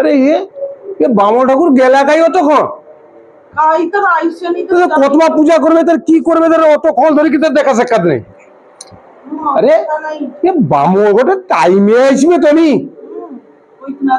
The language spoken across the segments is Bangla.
আরে এ ঠাকুর অতক্ষণ? কাই কতবা পূজা করবে তার কি করবে তার অত কল ধরে কি তার দেখা সাক্ষাৎ নেই? আরে এ বামো গোটে টাইমে আসবে তুমি না?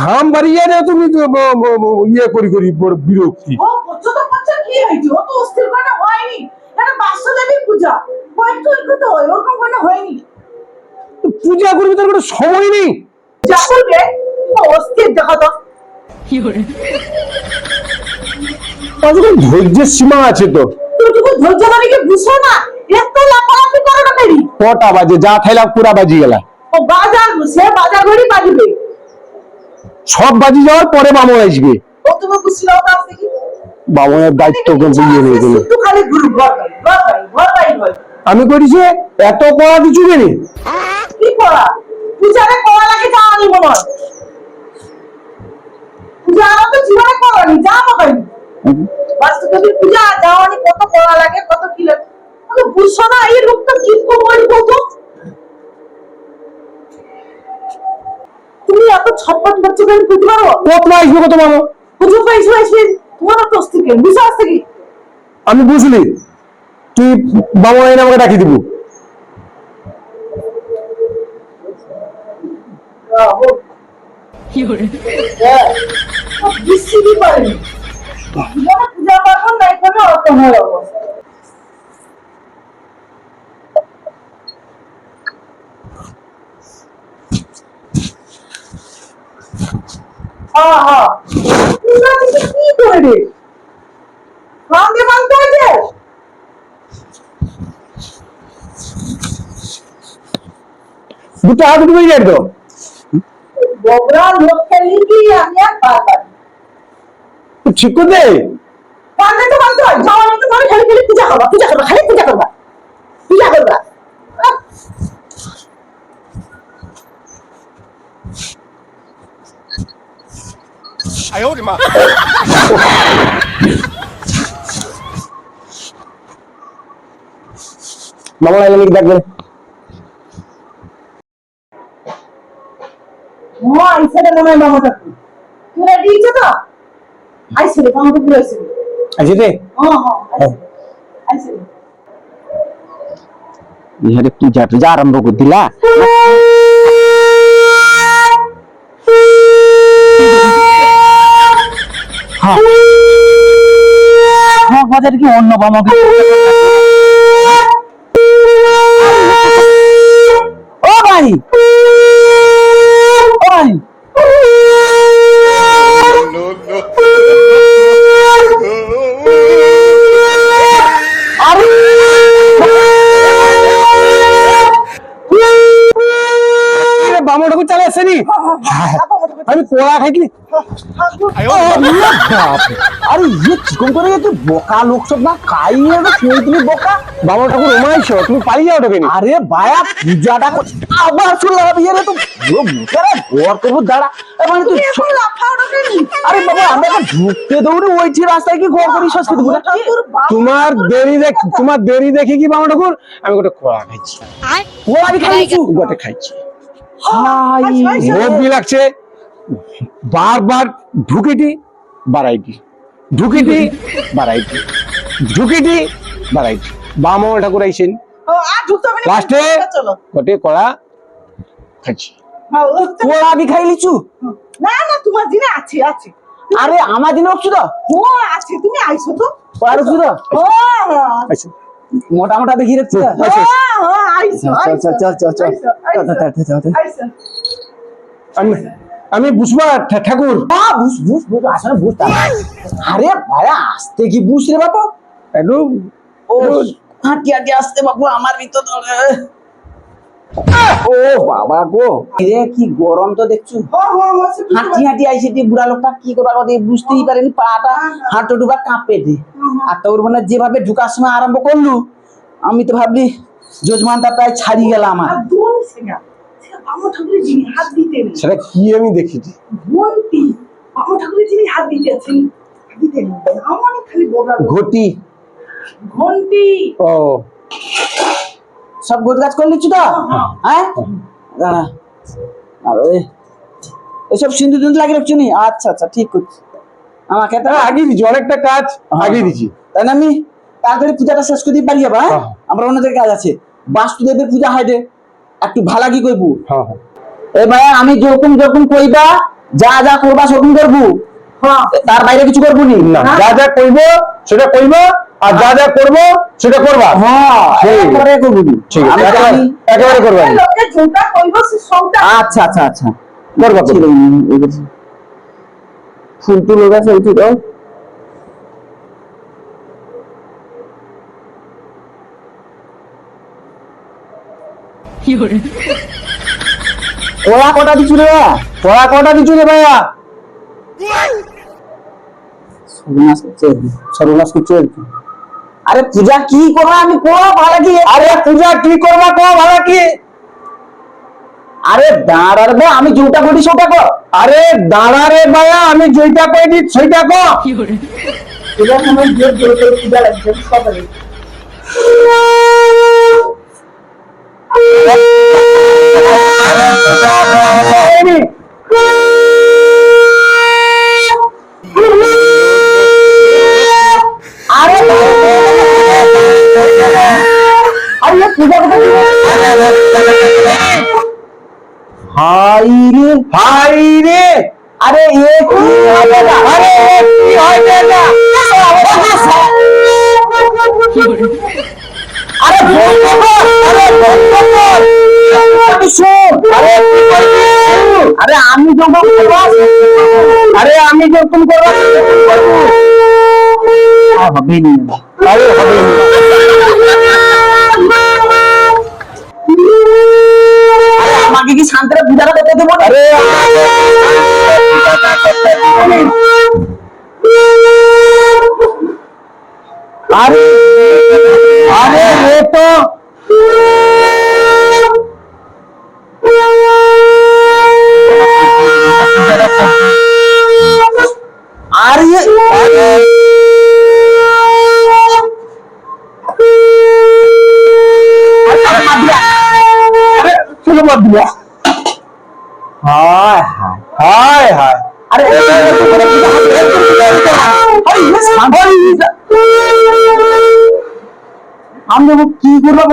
ঘাম বাড়িয়ে যায় তুমি ইয়ে করি করি বিরক্তি। পূজা। করবি তার কোনো সময় নেই। যা করবে ও অস্থির দেখো তো। তাদের ধৈর্যের সীমা আছে তো তুইটুকু ধৈর্য ধরে কি বুঝো না? এত লাফালাফি করো না কেরি কটা বাজে? যা খাইলাম পুরা বাজি গেলা। ও বাজার সে বাজার ঘড়ি বাজবে। সব বাজি যাওয়ার পরে বামন আসবে। ও তুমি বুঝলো তো আছে কি বামনের দায়িত্ব ইয়ে গেল। আমি করেছি এত কড়া কিছু নেই। কি করা পূজারে করা লাগে যাওয়ানি মনে হয় পূজা আমার তো জীবনে করানি যা পাইনি বাস্তবে পূজা যাওয়ানি কত করা লাগে কত কি লাগে। আমি বুঝছ না এই লোকটা কি কত তুমি এত ছটপট করছ কেন বুঝতে পারো কত আসবে কত মামা পুজো পাইছো আসবে তোমার তো অস্তিকে বুঝে আসছে কি আমি বুঝলি। তুই বাবা এনে আমাকে ডাকি দিব। বৃষ্টি পারেনি জীবনে পূজা পার্বণ নাই কোনো অত হয় অবস্থা হ্যাঁ হ্যাঁ পূজা থেকে কি করবে সঙ্গে মানতে হয়েছে দুটো হাত ডুবে যায় তো বগরা লোককে লিখি আমি আর পারবার তুই ঠিক করে দে। মানতে তো মানতে হয় যাওয়া নিতে ধরে খালি খালি পূজা করবা পূজা করবা খালি পূজা করবা। পূজা করবা। আহ, মামা এলে নাকি দেখবে মা আইসে মনে হয় মামাটা তুই রেডি হয়েছে তো? রে মামাটা পুরো আছে রে হ্যাঁ হ্যাঁ রে ইহারে পূজা টুজা আরম্ভ করে দিলা হ্যাঁ বাজারে কি অন্য বামাকে ও ভাই ও ভাই বামা ঠাকুর চালে আসেনি আমি কোড়া খাইছি আরে ইয়ে চিকন করে গেছে বোকা লোক সব না খাইয়ে শুনে তুমি বোকা। বাবা ঠাকুর ওমাইছ তুমি পালিয়ে যাও ঢোকেনি আরে বায়া পূজাটা আবার শুনলে হবে ইয়ে তো। মুখের করব দাঁড়া। মানে তুই আরে বাবা আমরা ঢুকতে দৌড়ে ওইছি রাস্তায় কি ঘর করি তোমার দেরি দেখ তোমার দেরি দেখে কি বামা ঠাকুর? আমি গোটে কোড়া খাইছি। আমি খাইছি? গোটে খাইছি। হাই রোদ লাগছে। বারবার ঢুকিটি বাড়াইটি। ঢুকিটি বাড়াইটি। ঢুকিটি বাড়াইটি। বামা ঠাকুর আইছেন লাস্টে গোটে কড়া খাইছি। ও আমি খাই লিচু? না না তোমার দিনে আছে আছে। আরে আমার দিনে তো ও আছে তুমি আইছো তো। উঠছো তো ও আচ্ছা। মোটা মোটা দেখি হ্যাঁ, হ্যাঁ, আইছো চল আইছো চল চল চল চল আইছো, আইছো, চল, চল, চল, চল। আমি বুঝবা ঠাকুর। বুঝ বুঝ বুঝ আসলে বুঝ আরে ভাইয়া আসতে কি বুঝ রে বাবা একটু ও হাঁটি হাঁটি আসতে বাবু আমার ভিতর ধরে। ও বাবা গো। রে কি গরম তো দেখছ। হাঁটি হাঁটি আইসে দিয়ে বুড়া লোকটা কি করবার কথা বুঝতেই পারেনি পাটা হাঁটু ডুবা কাঁপে দে। আর তোর মানে যেভাবে ঢুকার সময় আরম্ভ করলু আমি তো ভাবলি যজমানটা প্রায় ছাড়িয়ে গেল আমার। ঠাকুরের যিনি হাত দিতেন সেটা কি আমি দেখেছি? ঘন্টি বামু ঠাকুরের যিনি হাত দিতেছেন দিতেন আমার খালি বগা ঘটি। ঘন্টি ও। সব গোছ গাছ করে নিচ্ছি তো? হ্যাঁ দাঁড়া। আরে এসব সিন্ধু টিন্ধু লাগিয়ে রাখছো নি? আচ্ছা আচ্ছা ঠিক করছি। আমাকে তো হ্যাঁ আগে দিচ্ছি অনেকটা কাজ আগে দিচ্ছি। তাই না আমি? তাড়াতাড়ি পূজাটা শেষ করে দিতে পারি যাবা হ্যাঁ? হ্যাঁ। আমরা অন্য জায়গায় কাজ আছে। বাস্তুদেবের পূজা হয় রে একটু ভালাগি করব হ্যাঁ হ্যাঁ। এ ভাই আমি যেরকম যেরকম কইবা যা যা করবা সেরকম করব। হ্যাঁ। তার বাইরে কিছু করব নি? না যা যা কইব সেটা কইব আর যা যা করব সেটা করবা। হ্যাঁ। একেবারে করব। ঠিক আছে একেবারে- করবা আচ্ছা আচ্ছা আচ্ছা। করবা। ফুল টুল গেছে উঠি দাও। ওরা কটা দিচ্ছিল রে পড়া কটা দিচ্ছ রে ভাইয়া? সর্বনাশ করছে সর্বনাশ করছে আর কি। আরে পূজা কি করব? আমি করো ভালো কি? আরে পূজা কি করবা কো ভালো কি? আরে দাঁড়াবে আমি যেটা বলি সেটা কর। আরে দাঁড়া রে ভাইয়া আমি যেটা দি সেটা কো সময় জোর জোর করে পূজা লাগছে সকালে। আরে আরে পূজা কথা হাই রে হাই রে। আরে এ কি হবে না আরে আরে আরে আরে আরে আমি যখন করব আরে আমি যখন করব হবে নি আরে হবে আমাকে কি শান্তিরে পূজাটা করতে দেবো? আরে আরে আরে এ তো বাদ দিয়া হায় হায় হায় হায় আরে আমি এখন কি করব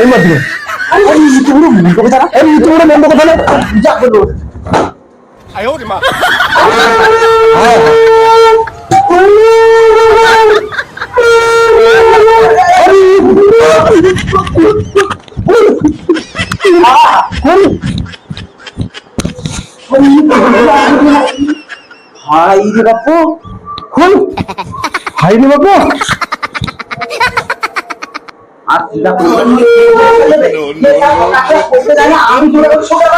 엄마 그래. 아니 유튜브로 먹는 거잖아. 아니 유튜브로 먹는 거잖아. 야 그거. 아유 우리 마. 아, 아니. 아니. 아, 이리 갖고. 헐. 아, 이리 갖고. আর পূজা করব করতে জানি আমি তোরা সোজা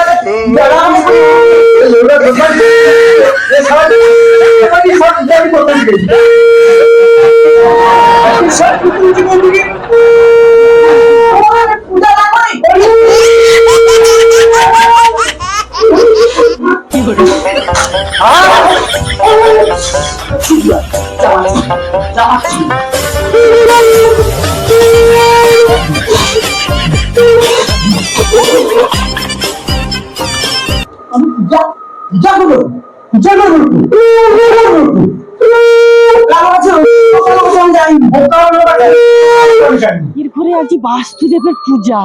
পূজা,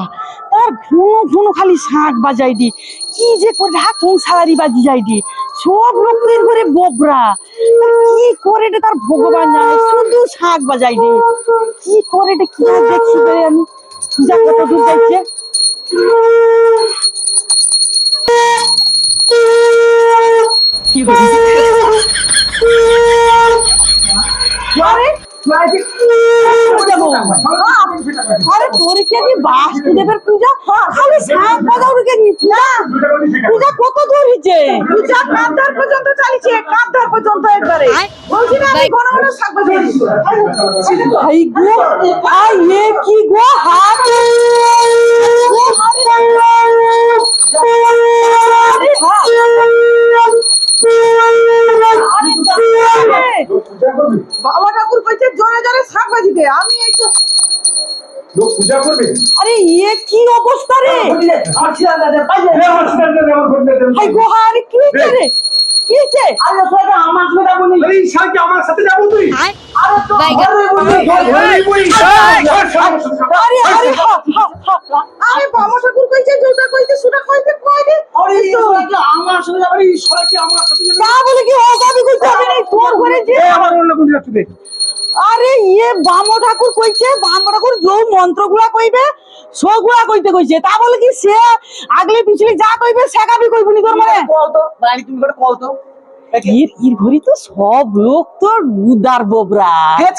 তার ঘুনো ঘুনো খালি শাঁখ বাজাই কি যে করে হাকুন সালারি বাজি যাই সব ববরা। কি করে তার ভগবান জানে? শুধু শাঁখ বাজাই কি করে কি আমি পূজা কত দূর আরে আরে তোর কি আজকে বাসুদেবের পূজা? খালি সাপ বাজাও রেখে নি পূজা কত দূর হয়েছে পূজা পর্যন্ত চালিছে কাঁধার পর্যন্ত একবারে। বলছি না আমি ঘন ঘন শাক বাজাচ্ছি ভাই গো আই এ কি গো হাত। বাবা ঠাকুর কইছে জোরে জোরে শাক বাজিতে আমি এই তো লোক পূজা করবে আরে ইয়ে কি অবস্থা রে আমার ছিলা দাদা পাইলে এ, আমার সাথে একটা আমার ঘটনা দেবে। ভাই গো আরে কি হয়েছে রে কি হয়েছে? আরে সোজা আমার সাথে যাব নি। আরে এই কি আমার সাথে যাব তুই? আরে তো শাল, শাল, শাল। আরে আরে। আরে বাবা ঠাকুর কইছে জোটা কইছে সেটা কইতে কইতে আরে সোজা আমার সাথে যাব আরে এই শালকে আমার সাথে যাবে। না বলে কি অগাবি কইতে হবে তোর ঘরে যে আমার অন্য কোন যাচ্ছে দে। আরে ইয়ে বাম ঠাকুর কইছে বাম ঠাকুর যে মন্ত্রগুলা কইবে সগুলা কইতে কইছে। তা বলে কি সে আগলে পিছলে যা কইবে সেগাবি কইব নি তোর মানে? কল তো রানী তুমি করে কল তো। ইর ইর ঘরি তো সব লোক তো উদার বোবরা। হেজ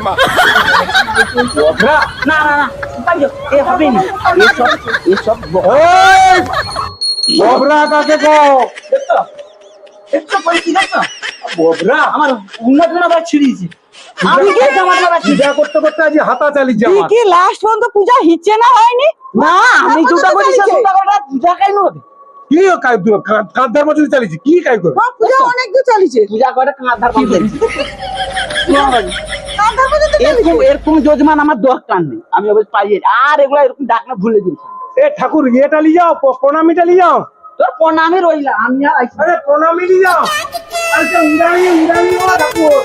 না। না না না। না না এসব ববরা কাকে কো একটু ববরা? আমার উন্নত না বাদ ছিড়িয়েছে আমি কি জামাটা বাদ পূজা করতে করতে আজ হাতা চালিয়েছে তুই কি লাস্ট পর্যন্ত পূজা হিচ্ছে না হয়নি? না আমি দুটা করি সে দুটা করে পূজা কাই নবে কি কাই কান্তার মধ্যে চালিয়েছে? কি কাই করে? হ্যাঁ পূজা অনেক দূর চালিছে পূজা করে কাঁধার এরকম এরকম যজমান আমার দরকার নেই। আমি অবশ্য পাই আর এগুলা এরকম ডাকনা ভুলে দিয়েছি এ ঠাকুর ইয়েটা নিয়ে যাও প্রণামীটা নিয়ে যাও। তোর প্রণামী রইলা আমি আর আইছি আরে প্রণামী নিয়ে যাও। আরে উড়ানি উড়ানি ঠাকুর।